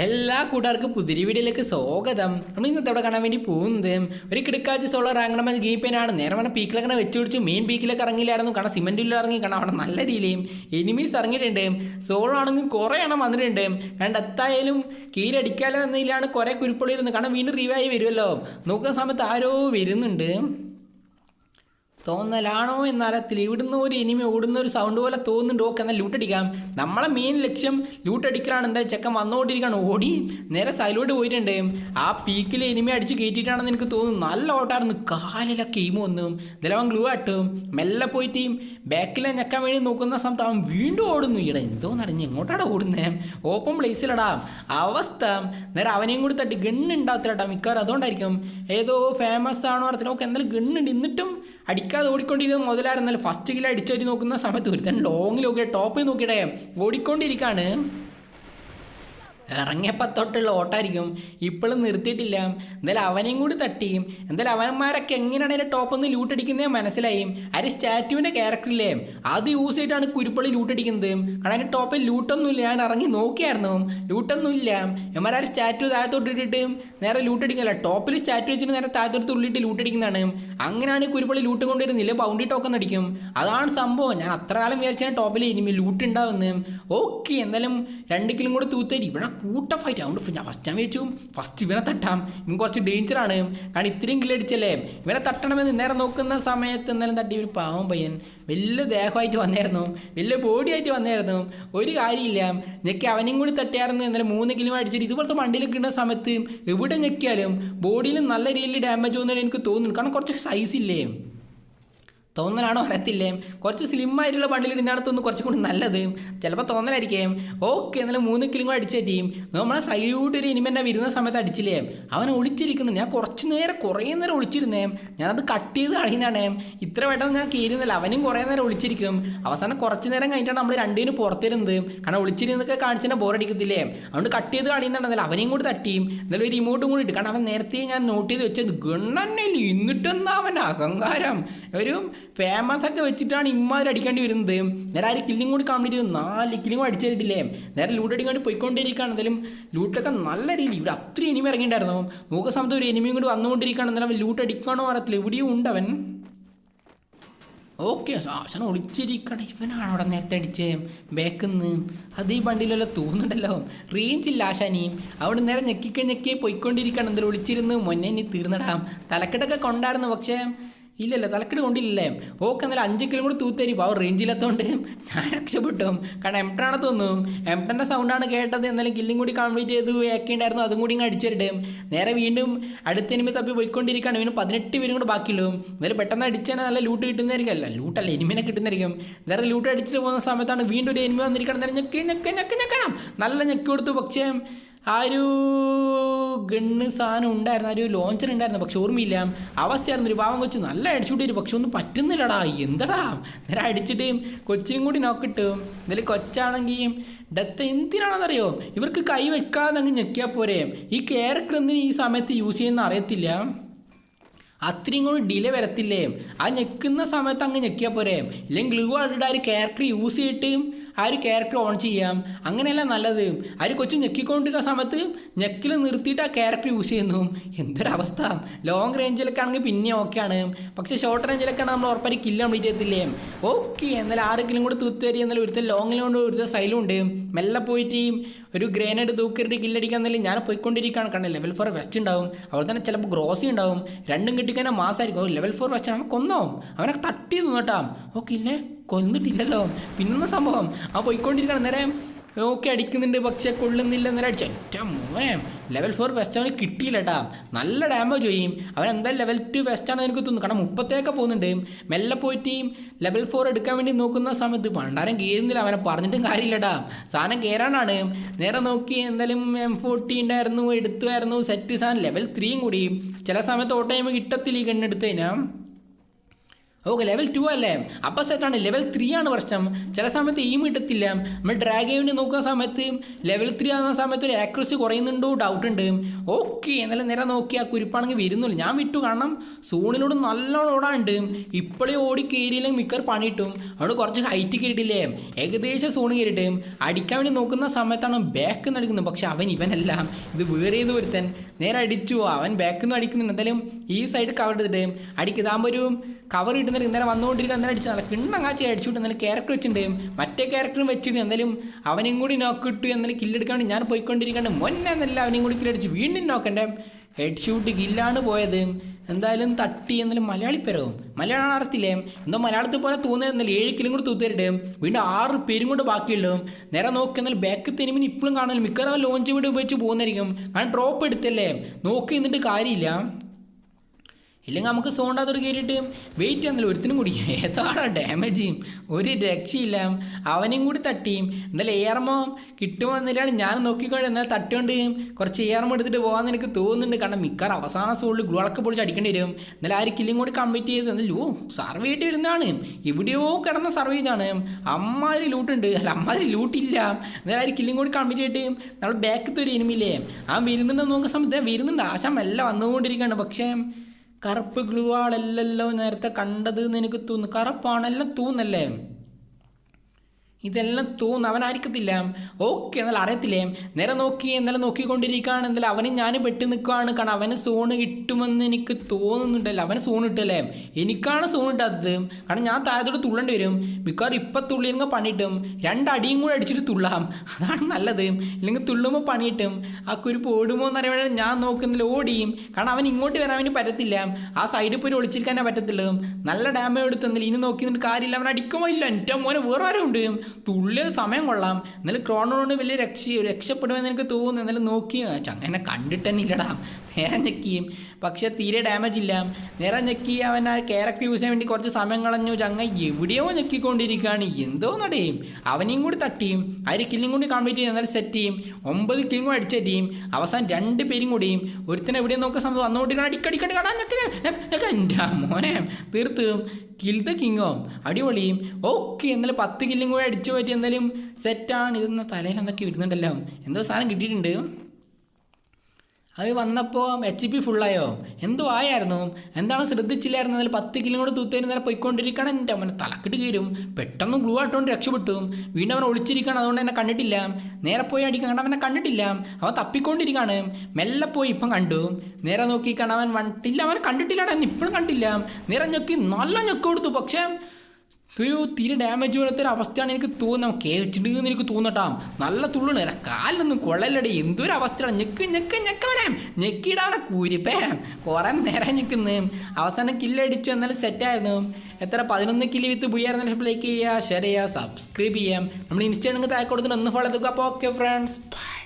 എല്ലാ കൂട്ടുകാർക്കും പുതിരി വീഡിയോയിലേക്ക് സ്വാഗതം. നമ്മൾ ഇന്നത്തെ അവിടെ കാണാൻ വേണ്ടി പോകുന്നത് ഒരു കിടക്കാച്ച് സോളർ ഇറങ്ങണമെന്ന് ഗീപ്പനാണ്. നേരെ വേണം പീക്കിലൊക്കെ വെച്ച് പിടിച്ചു. മെയിൻ പീക്കിലൊക്കെ ഇറങ്ങിയില്ലായിരുന്നു. കാരണം സിമെന്റിൽ ഇറങ്ങി. കാരണം അവിടെ നല്ല രീതിയിലും എനിമീസ് ഇറങ്ങിയിട്ടുണ്ട്. സോളോ ആണെങ്കിൽ കുറേ എണ്ണം വന്നിട്ടുണ്ട്. കാരണം എത്തായാലും കീരടിക്കാലോ എന്നതിലാണ് കുറേ കുരുപ്പൊളി ഇരുന്ന്. കാരണം വീണ്ടും റിവായി വരുമല്ലോ. നോക്കുന്ന സമയത്ത് ആരോ വരുന്നുണ്ട്. തോന്നലാണോ എന്നറിയത്തില്ല ഇവിടുന്ന് ഒരു എനിമി ഓടുന്ന ഒരു സൗണ്ട് പോലെ തോന്നുന്നുണ്ട്. ഓക്കെ എന്നാൽ ലൂട്ടടിക്കാം നമ്മളെ മെയിൻ ലക്ഷ്യം ലൂട്ടടിക്കലാണ് എന്തായാലും ചെക്കൻ വന്നുകൊണ്ടിരിക്കുകയാണ് ഓടി നേരെ സൈലോട്ട് പോയിട്ടുണ്ട്. ആ പീക്കിൽ എനിമി അടിച്ച് കയറ്റിയിട്ടാണെന്ന് എനിക്ക് തോന്നുന്നു. നല്ല ഓട്ടായിരുന്നു. കാലിലൊക്കെ എയിം വന്നു. അവൻ ഗ്ലൂ ആട്ടും. മെല്ലെ പോയിട്ട് ബാക്കിലെ ഞെക്കാൻ വേണ്ടി നോക്കുന്ന സമയത്ത് അവൻ വീണ്ടും ഓടുന്നു. ഇട എന്തോ നടഞ്ഞ് എങ്ങോട്ടാണ് ഓടുന്നേ? ഓപ്പൺ പ്ലേസിലടാ അവസ്ഥ. നേരെ അവനെയും കൂടി തട്ടി. ഗണ്ണ് മിക്കവാറും അതുകൊണ്ടായിരിക്കും. ഏതോ ഫേമസ് ആണോ അറിയത്തില്ല. ഓക്കെ എന്തായാലും ഗണ്ണുണ്ട് എന്നിട്ടും അടിക്കാതെ ഓടിക്കൊണ്ടിരുന്ന മുതലായിരുന്നാലും ഫസ്റ്റ് കിലോ അടിച്ചു നോക്കുന്ന സമയത്ത് ഒരുത്തൻ ലോങ്ങിലൊക്കെ ടോപ്പിൽ നോക്കിയിടേ ഓടിക്കൊണ്ടിരിക്കുകയാണ് ഇറങ്ങിയപ്പോൾ തൊട്ടുള്ള ഓട്ടായിരിക്കും. ഇപ്പോഴും നിർത്തിയിട്ടില്ല. എന്തായാലും അവനെയും കൂടി തട്ടിയും എന്തായാലും അവന്മാരൊക്കെ എങ്ങനെയാണ് അതിന്റെ ടോപ്പിൽ നിന്ന് ലൂട്ടടിക്കുന്നത് മനസ്സിലായും. അരി സ്റ്റാറ്റുവിന്റെ ക്യാരക്ടറില്ലേ അത് യൂസ് ചെയ്തിട്ടാണ് കുരുപ്പള്ളി ലൂട്ടടിക്കുന്നത് കാരണം അതിന്റെ ടോപ്പിൽ ലൂട്ടൊന്നുമില്ല ഞാൻ ഇറങ്ങി നോക്കിയായിരുന്നു. ലൂട്ടൊന്നുമില്ല ആ സ്റ്റാറ്റു താഴത്തോട്ട് ഇട്ടിട്ട് നേരെ ലൂട്ടടിക്കില്ല ടോപ്പിൽ സ്റ്റാറ്റു വെച്ചിട്ട് നേരെ താഴത്തോട്ട് തുള്ളിയിട്ട് ലൂട്ടടിക്കുന്നതാണ് അങ്ങനെയാണ് കുരുപ്പള്ളി ലൂട്ട് കൊണ്ടുവരുന്നില്ല ബൗണ്ടി ടോക്കൺ അടിക്കും. അതാണ് സംഭവം. ഞാൻ അത്ര കാലം വിചാരിച്ചാൽ ടോപ്പിൽ ഇനിമി ലൂട്ട് ഉണ്ടാവുന്നത്. ഓക്കെ എന്തായാലും രണ്ട് കിലും കൂടെ തൂത്തേരി. ഇവിടെ കൂട്ട ഫൈറ്റ് അതുകൊണ്ട് ഞാൻ ഫസ്റ്റ് ഞാൻ വെച്ചു ഫസ്റ്റ് ഇവനെ തട്ടാം. ഇവൻ കുറച്ച് ഡേഞ്ചറാണ് കാരണം ഇത്രയും കില്ലടിച്ചല്ലേ ഇവനെ തട്ടണമെന്ന് നേരെ നോക്കുന്ന സമയത്ത് എന്നാലും തട്ടി ഒരു പാവം പയ്യൻ വലിയ ദേഹമായിട്ട് വന്നായിരുന്നു. വലിയ ബോഡിയായിട്ട് വന്നായിരുന്നു. ഒരു കാര്യമില്ല. ഞെക്കി അവനെയും കൂടി തട്ടിയായിരുന്നു. എന്നാലും മൂന്ന് കിലോ അടിച്ചിട്ട് ഇതുപോലത്തെ വണ്ടിയിലൊക്കെ ഇടുന്ന സമയത്ത് എവിടെ ഞെക്കിയാലും ബോഡിയിൽ നല്ല രീതിയിൽ ഡാമേജ് വന്നാലും എനിക്ക് തോന്നുന്നു കാരണം കുറച്ച് സൈസ് ഇല്ലേ? തോന്നലാണോ അറിയത്തില്ലേ? കുറച്ച് സ്ലിം ആയിട്ടുള്ള ബണ്ടിൽ ഇടുന്നിടത്തൊന്ന് കുറച്ചും കൂടി നല്ലത്. ചിലപ്പോൾ തോന്നലായിരിക്കും. ഓക്കെ എന്നാലും മൂന്ന് കിലും കൂടെ അടിച്ച ടീം നമ്മളെ സൈലൂട്ട് ഒരു ഇനിമെന്നെ വരുന്ന സമയത്ത് അടിച്ചില്ലേ? അവൻ ഒളിച്ചിരിക്കുന്നു. ഞാൻ കുറച്ച് നേരം കുറേ നേരം ഒളിച്ചിരുന്നേ. ഞാനത് കട്ട് ചെയ്ത് കളയുന്നതാണ്. ഇത്ര പെട്ടെന്ന് ഞാൻ കയറുന്നില്ല അവനും കുറേ നേരം ഒളിച്ചിരിക്കും. അവസാനം കുറച്ച് നേരം കഴിഞ്ഞിട്ടാണ് നമ്മൾ രണ്ടിനും പുറത്തിരുന്നത്. കാരണം ഒളിച്ചിരുന്നൊക്കെ കാണിച്ചാൽ ബോറടിക്കത്തില്ലേ അതുകൊണ്ട് കട്ട് ചെയ്ത് കളയുന്നുണ്ടെന്നല്ല അവനെയും കൂടി തട്ടിയും. എന്നാലും ഒരു ഇമോട്ടും കൂടി ഇട്ട്. കാരണം അവൻ നേരത്തെ ഞാൻ നോട്ട് ചെയ്ത് വെച്ചത് ഗണ്ണല്ലേ എന്നിട്ടെന്താ അവൻ അഹങ്കാരം? ഒരു ഫേമസ് ഒക്കെ വെച്ചിട്ടാണ് ഇമ്മാതിരി അടിക്കേണ്ടി വരുന്നത്. നേരെ ആര് കില്ലിങ് കൂടി കംപ്ലീറ്റ് ചെയ്തു. നാല് കില്ലിങ് അടിച്ചിട്ടില്ലേ? നേരെ ലൂട്ട് അടിക്കാണ്ട് പോയിക്കൊണ്ടിരിക്കുകയാണ്. എന്തായാലും ലൂട്ടൊക്കെ നല്ല രീതിയിൽ ഇവിടെ അത്രയും എനിമി ഇറങ്ങിയിട്ടുണ്ടായിരുന്നു. നോക്കുന്ന സമയത്ത് ഒരു എനിമിയും കൂടി വന്നുകൊണ്ടിരിക്കുകയാണ്. എന്നാലും ലൂട്ട് അടിക്കണോ അറിയത്തില്ല. ഉണ്ട് അവൻ. ഓക്കെ ആശാൻ ഒളിച്ചിരിക്കണം. ഇവനാണ് അവിടെ നേരത്തെ അടിച്ച്. ബേക്കുന്ന്. അത് ഈ വണ്ടിയിലെല്ലാം തോന്നുന്നുണ്ടല്ലോ. റേഞ്ച് ഇല്ല ആശാനിയും അവിടെ നേരെ ഞെക്കിക്ക ഞെക്കി പോയിക്കൊണ്ടിരിക്കുകയാണ്. എന്തായാലും ഒളിച്ചിരുന്ന്. മൊന്നെ ഇനി തീർന്നിടാം. തലക്കെട്ടൊക്കെ കൊണ്ടായിരുന്നു. പക്ഷേ ഇല്ലല്ല തലക്കെട് കൊണ്ടില്ലേ ഓക്കെ എന്നാലും അഞ്ച് കിലോ കൂടി തൂത്തേരി. അവർ റേഞ്ചിലെത്തോണ്ട് ഞാൻ രക്ഷപ്പെട്ടു. കാരണം എംട്ടനാണ് തോന്നും എംട്ടന്റെ സൗണ്ടാണ് കേട്ടത്. എന്നാലും കില്ലും കൂടി കംപ്ലീറ്റ് ചെയ്ത്. ഏക്കേണ്ടായിരുന്നു അതും കൂടി ഇങ്ങ് അടിച്ചിട്ട് നേരെ വീണ്ടും അടുത്ത എനിമി തപ്പി പോയിക്കൊണ്ടിരിക്കുകയാണ്. വീണ്ടും പതിനെട്ട് പേരും കൂടെ ബാക്കിയുള്ളൂ. എന്നാലും പെട്ടെന്ന് അടിച്ചാൽ നല്ല ലൂട്ട് കിട്ടുന്നതായിരിക്കും. അല്ല ലൂട്ടല്ല എനിമിനെ കിട്ടുന്നതായിരിക്കും. നേരെ ലൂട്ട് അടിച്ചിട്ട് പോകുന്ന സമയത്താണ് വീണ്ടും ഒരു എനിമി വന്നിരിക്കണം നേരെ ഞെക്കി ഞെക്കി ഞെക്കി ഞെക്കണം. നല്ല ഞെക്കി കൊടുത്തു. പക്ഷേ ആ ഒരു ഗണ്ണ് സാധനം ഉണ്ടായിരുന്നു ആ ഒരു ലോഞ്ചർ ഉണ്ടായിരുന്നു പക്ഷെ ഓർമ്മയില്ല. അവസ്ഥയായിരുന്നു ഒരു പാവം കൊച്ചു നല്ല അടിച്ചുകൂട്ടി ഒരു പക്ഷെ ഒന്നും പറ്റുന്നില്ലടാ എന്തടാ? നേരെ അടിച്ചിട്ട് കൊച്ചിനും കൂടി നോക്കിട്ട് ഇതിൽ കൊച്ചാണെങ്കിൽ ഡെത്ത് എന്തിനാണെന്നറിയോ? ഇവർക്ക് കൈ വെക്കാതെ അങ്ങ് ഞെക്കിയാൽ പോരെ. ഈ ക്യാരക്ടർ എന്തിന് ഈ സമയത്ത് യൂസ് ചെയ്യുന്ന അറിയത്തില്ല. അത്രയും കൂടി ഡിലേ വരത്തില്ലേ? ആ ഞെക്കുന്ന സമയത്ത് അങ്ങ് ഞെക്കിയാൽ പോരെ. ഇല്ലെങ്കിൽ ഗ്ലൂ ആയിട്ട് ആ ഒരു ക്യാരക്ടർ യൂസ് ചെയ്തിട്ട് ആ ഒരു ക്യാരക്ടർ ഓൺ ചെയ്യാം. അങ്ങനെയല്ല നല്ലത്. ആ ഒരു കൊച്ചു ഞെക്കിക്കൊണ്ടിരിക്കുന്ന സമയത്ത് ഞെക്കിൽ നിർത്തിയിട്ട് ആ ക്യാരക്ടർ യൂസ് ചെയ്യുന്നു. എന്തൊരവസ്ഥ. ലോങ് റേഞ്ചിലൊക്കെ ആണെങ്കിൽ പിന്നെ ഓക്കെയാണ് പക്ഷേ ഷോർട്ട് റേഞ്ചിലൊക്കെ നമ്മൾ ഉറപ്പായി കില്ല കംപ്ലീറ്റ് ചെയ്യത്തില്ലേ? ഓക്കെ എന്നാലും ആരെങ്കിലും കിലും കൂടെ തൂത്ത് തരി എന്നാലും ഒരുത്തെ ലോങ്ങിലും കൊണ്ട് ഒരുത്തൻ സൈലുണ്ട് മെല്ലെ പോയിട്ട് ഒരു ഗ്രേനേഡ് തൂക്കിയിട്ട് കില്ലടിക്കാൻ എന്നാലും ഞാൻ പോയിക്കൊണ്ടിരിക്കുകയാണ് കാരണം ലെവൽ ഫോർ വെസ്റ്റ് ഉണ്ടാവും. അവിടെ തന്നെ ചിലപ്പോൾ ഗ്രോസി ഉണ്ടാവും. രണ്ടും കിട്ടിക്കാൻ മാസമായിരിക്കും ലെവൽ ഫോർ വെസ്റ്റ് അവനെ കൊന്നോ? അവനെ തട്ടി നിന്നോട്ടാം ഓക്കെ ഇല്ലേ കൊന്നിട്ടില്ലല്ലോ. പിന്നെ സംഭവം? ആ പോയിക്കൊണ്ടിരിക്കണം നേരെ ഓക്കെ അടിക്കുന്നുണ്ട് പക്ഷെ കൊള്ളുന്നില്ല നേരെ അടിച്ച. മോനെ ലെവൽ ഫോർ വെസ്റ്റ് അവന് കിട്ടിയില്ല കേട്ടാ നല്ല ഡാമേജ് ചെയ്യും അവൻ എന്താ ലെവൽ ടു വെസ്റ്റ് ആണ് എനിക്ക് തോന്നുന്നു. കാരണം മുപ്പത്തേക്ക് പോകുന്നുണ്ട്. മെല്ലെ പോയിട്ട് ലെവൽ ഫോർ എടുക്കാൻ വേണ്ടി നോക്കുന്ന സമയത്ത് പണ്ടാരം കയറുന്നില്ല അവനെ പറഞ്ഞിട്ടും കാര്യമില്ല കാര്യമില്ലടാ സാധനം കയറാനാണ് നേരെ നോക്കി എന്തായാലും എം ഫോർട്ടി ഉണ്ടായിരുന്നു എടുത്തുമായിരുന്നു സെറ്റ് സാധനം ലെവൽ ത്രീയും കൂടി. ചില സമയത്ത് ഓട്ടോ ടൈം കിട്ടത്തില്ല ഈ കണ്ണെടുത്ത് കഴിഞ്ഞാൽ ഓക്കെ ലെവൽ ടു അല്ലേ? അപ്പം സെറ്റാണ് ലെവൽ ത്രീ ആണ് പ്രശ്നം. ചില സമയത്ത് എയിം കിട്ടത്തില്ല. നമ്മൾ ഡ്രാഗ് വേണ്ടി നോക്കുന്ന സമയത്ത് ലെവൽ ത്രീ ആകുന്ന സമയത്ത് ഒരു ആക്യുറസി കുറയുന്നുണ്ടോ? ഡൗട്ട് ഉണ്ട്. ഓക്കെ എന്നാലും നേരെ നോക്കി ആ കുരിപ്പാണെങ്കിൽ വരുന്നില്ല ഞാൻ വിട്ടു. കാരണം സോണിലൂടെ നല്ലോണം ഓടാണ്ട് ഇപ്പോഴേ ഓടി കയറിയില്ലെങ്കിൽ മിക്കർ പണിയിട്ടും അവിടെ കുറച്ച് ഹൈറ്റ് കയറിയിട്ടില്ലേ? ഏകദേശം സോണ് കയറിയിട്ട് അടിക്കാൻ വേണ്ടി നോക്കുന്ന സമയത്താണ് ബാക്ക് നടക്കുന്നത് പക്ഷെ അവൻ ഇവനല്ല. ഇത് വേറെ ഏത് ഒരുത്തൻ. നേരെ അടിച്ചു. അവൻ ബാക്കിൽ നിന്ന് അടിക്കുന്നുണ്ട്. എന്തായാലും ഈ സൈഡ് കവർ എടുത്തിട്ട് അടിക്കുതാകുമ്പോൾ ഒരു കവർ ഇട്ടുന്നതിൽ ഇന്നലെ വന്നുകൊണ്ടിരിക്കുക അടിച്ചു. നല്ല കിണ്ണങ്ങാച്ചി അടിച്ചുവിട്ട് എന്നാലും ക്യാരക്ടർ വെച്ചിട്ടുണ്ട്. മറ്റേ ക്യാരക്ടറും വെച്ചിട്ട് എന്തായാലും അവനും കൂടി നോക്ക് ഇട്ടു. എന്നാലും കില്ലെടുക്കാൻ വേണ്ടി ഞാൻ പോയിക്കൊണ്ടിരിക്കാണ്ട് മൊന്നെ എന്നല്ല അവനെയും കൂടി കില്ലടിച്ച് വീണ്ടും നോക്കണ്ടേ ഹെഡ് ഷൂട്ട് കില്ലാണ് പോയത്. എന്തായാലും തട്ടി എന്നാലും മലയാളി പരവും. മലയാളം അറിയത്തില്ലേ എന്തോ മലയാളത്തിൽ പോലെ തോന്നുന്നില്ല ഏഴ് കിലും കൂടി തൂത്തിട്ട് വീണ്ടും ആറ് പേരും കൊണ്ട് ബാക്കിയുള്ളതും. നേരെ നോക്കി എന്നാൽ ബാക്ക് തെരുമിന് ഇപ്പോഴും കാണുന്നില്ല. മിക്കവാറും ലോഞ്ച് വീട് ഉപയോഗിച്ച് പോകുന്നതായിരിക്കും. കാരണം ഡ്രോപ്പ് എടുത്തല്ലേ? നോക്കി നിന്നിട്ട് കാര്യമില്ല. ഇല്ലെങ്കിൽ നമുക്ക് സോണ്ടാത്തോട് കയറിയിട്ട് വെയിറ്റ് ചെയ്യുന്നില്ല ഒരുത്തിനും കൂടി. ഏതാടാ ഡാമേജ് ചെയ്യും ഒരു രക്ഷയില്ല. അവനെയും കൂടി തട്ടിയും. എന്തായാലും ഏർമോ കിട്ടുമോ എന്നില്ലാണ് ഞാൻ നോക്കിക്കൊണ്ട് എന്നാൽ തട്ടുകൊണ്ട് കുറച്ച് ഏർമോ എടുത്തിട്ട് പോകാമെന്ന് എനിക്ക് തോന്നുന്നുണ്ട്. കാരണം മിക്കവാറും അവസാന സോണിൽ ഗ്ലോളൊക്കെ പൊളിച്ച് അടിക്കേണ്ടി വരും. എന്നാലും ആ ഒരു കില്ലും കൂടി കംപ്ലീറ്റ് ചെയ്ത് എന്നാലും ഓ സർവേ ചെയ്തിട്ട് വരുന്നതാണ്. എവിടെയോ കിടന്ന സർവേ ചെയ്താണ് അമ്മാതിരി ലൂട്ടുണ്ട് അല്ല അമ്മാതിരി ലൂട്ടില്ല എന്നാലും ആ ഒരു കില്ലും കൂടി കംപ്ലീറ്റ് ചെയ്തിട്ട് നമ്മൾ ബാക്കത്തെ ഒരു എനിമില്ലേ ആ വരുന്നുണ്ടെന്ന് നോക്കുന്ന സമയത്ത് വരുന്നുണ്ട്. ആശം എല്ലാം വന്നുകൊണ്ടിരിക്കുകയാണ്. പക്ഷേ കറുപ്പ് ഗ്ലൂ ആളല്ലല്ലോ നേരത്തെ കണ്ടത് എന്ന് എനിക്ക് തോന്നുന്നു. കറുപ്പാണെല്ലാം തോന്നല്ലേ ഇതെല്ലാം തോന്നുന്നു. അവനായിരിക്കത്തില്ല. ഓക്കെ എന്നാൽ അറിയത്തില്ലേ? നേരെ നോക്കി എന്നാലും നോക്കിക്കൊണ്ടിരിക്കുകയാണ്. എന്നാലും അവന് ഞാൻ പെട്ട് നിൽക്കുകയാണ്. കാരണം അവന് സോണ് കിട്ടുമെന്ന് എനിക്ക് തോന്നുന്നുണ്ടല്ലോ. അവന് സോൺ കിട്ടല്ലേ? എനിക്കാണ് സോൺ ഇട്ടത് കാരണം ഞാൻ താഴത്തോട് തുള്ളേണ്ടി വരും. മിക്കവാറും ഇപ്പം തുള്ളിയെങ്കിൽ പണിയിട്ടും രണ്ടടിയും കൂടെ അടിച്ചിട്ട് തുള്ളാം. അതാണ് നല്ലത്. ഇല്ലെങ്കിൽ തുള്ളുമ്പോൾ പണിയിട്ടും ആ കുരുപ്പ് ഓടുമോ എന്നറിയാൻ ഞാൻ നോക്കുന്നില്ല. ഓടിയും. കാരണം അവൻ ഇങ്ങോട്ട് വരാൻ വേണ്ടി പറ്റത്തില്ല. ആ സൈഡിൽ പോയി ഒളിച്ചിരിക്കാനേ പറ്റത്തുള്ളൂ. നല്ല ഡാമേജ് എടുത്തെന്നില്ല. ഇനി നോക്കി നിന്നിട്ട് കാര്യമില്ല. അവൻ അടിക്കുമോ ഇല്ല. എന്റെ മോനെ വേറെ ആരും ഉണ്ട്. തുള്ളിയ സമയം കൊള്ളാം. എന്നാലും ക്രോണോട് വലിയ രക്ഷ രക്ഷപ്പെടുമെന്ന് എനിക്ക് തോന്നുന്നു. എന്നാലും നോക്കി അങ്ങനെ കണ്ടിട്ട് തന്നെ ഇല്ലടാ. നേരെ ഞെക്കിയും. പക്ഷെ തീരെ ഡാമേജ് ഇല്ല. നേരെ ഞെക്കി അവൻ ആ ക്യാരക്ടർ യൂസ് ചെയ്യാൻ വേണ്ടി കുറച്ച് സമയം കളഞ്ഞു. ചങ്ങ എവിടെയോ ഞെക്കിക്കൊണ്ടിരിക്കുകയാണ്. എന്തോ നടയും. അവനെയും കൂടി തട്ടിയും ആ കില്ലും കൂടി കംപ്ലീറ്റ് ചെയ്യും എന്നാലും സെറ്റ് ചെയ്യും. ഒമ്പത് കില്ലും കൂടി അടിച്ച ടീം അവസാനം രണ്ട് പേരും കൂടിയും ഒരുത്തനെ എവിടെ നോക്കുക സമയത്ത് വന്നുകൊണ്ടിരിക്കണം അടിക്കടിക്കടി കാണാൻ എന്റെ മോനെ. തീർത്തും കിൽ ദ കിങ്ങോ അടിപൊളിയും. ഓക്കെ എന്നാലും പത്ത് കില്ലും കൂടി അടിച്ചു പറ്റി എന്തായാലും സെറ്റാണ് ഇതെന്ന തലയിൽ എന്തൊക്കെ വരുന്നുണ്ടല്ലോ. എന്തോ സാധനം കിട്ടിയിട്ടുണ്ട്. അത് വന്നപ്പോൾ എച്ച് പി ഫുള്ളായോ എന്തോ ആയായിരുന്നു. എന്താണ് ശ്രദ്ധിച്ചില്ലായിരുന്നു. അതിൽ പത്ത് കിലോ കൂടെ തൂത്തേന് നേരെ പോയിക്കൊണ്ടിരിക്കണം എന്റെ അവനെ തലക്കിട്ട് കയറും പെട്ടെന്ന് ഗ്ലൂ ആട്ടുകൊണ്ട് രക്ഷപ്പെട്ടു. വീണ്ടും അവൻ ഒളിച്ചിരിക്കണം അതുകൊണ്ട് എന്നെ കണ്ടിട്ടില്ല. നേരെ പോയി അടിക്കാൻ അവനെ കണ്ടിട്ടില്ല. അവൻ തപ്പിക്കൊണ്ടിരിക്കുകയാണ്. മെല്ലെ പോയി ഇപ്പം കണ്ടു. നേരെ നോക്കി കാണാൻ അവൻ വണ്ടില്ല അവനെ കണ്ടിട്ടില്ല ഇപ്പോഴും കണ്ടില്ല. നേരെ ഞെക്കി നല്ല ഞൊക്കെ കൊടുത്തു. പക്ഷേ ഒരു തീരെ ഡാമേജ് പോലത്തെ ഒരു അവസ്ഥയാണ് എനിക്ക് തോന്നുന്നത്. കേച്ചിട്ടുണ്ടെന്ന് എനിക്ക് തോന്നട്ടാ നല്ല തുള്ളണ് എടാ കാലിലൊന്നും കൊള്ളലടി എന്തൊരു അവസ്ഥയാണ്. ഞെക്ക് ഞെക്ക് ഞെക്കവനെ ഞെക്കിയിടാവനെ കൂരിപ്പേ. കുറേ നേരം ഞെക്കുന്നു അവസാനം കില്ലടിച്ചു എന്നാലും സെറ്റായിരുന്നു എത്ര? പതിനൊന്ന് കിലി വിത്ത് പുയ്യായിരുന്നു ലൈക്ക് ചെയ്യുക ഷെയർ ചെയ്യുക സബ്സ്ക്രൈബ് ചെയ്യാം നമ്മൾ ഇൻസ്റ്റാഗ്രാമിൽ താഴെ കൊടുത്തിട്ട് ഒന്ന് ഫോളോ എടുക്കുക അപ്പോൾ ഓക്കെ ഫ്രണ്ട്സ് ബൈ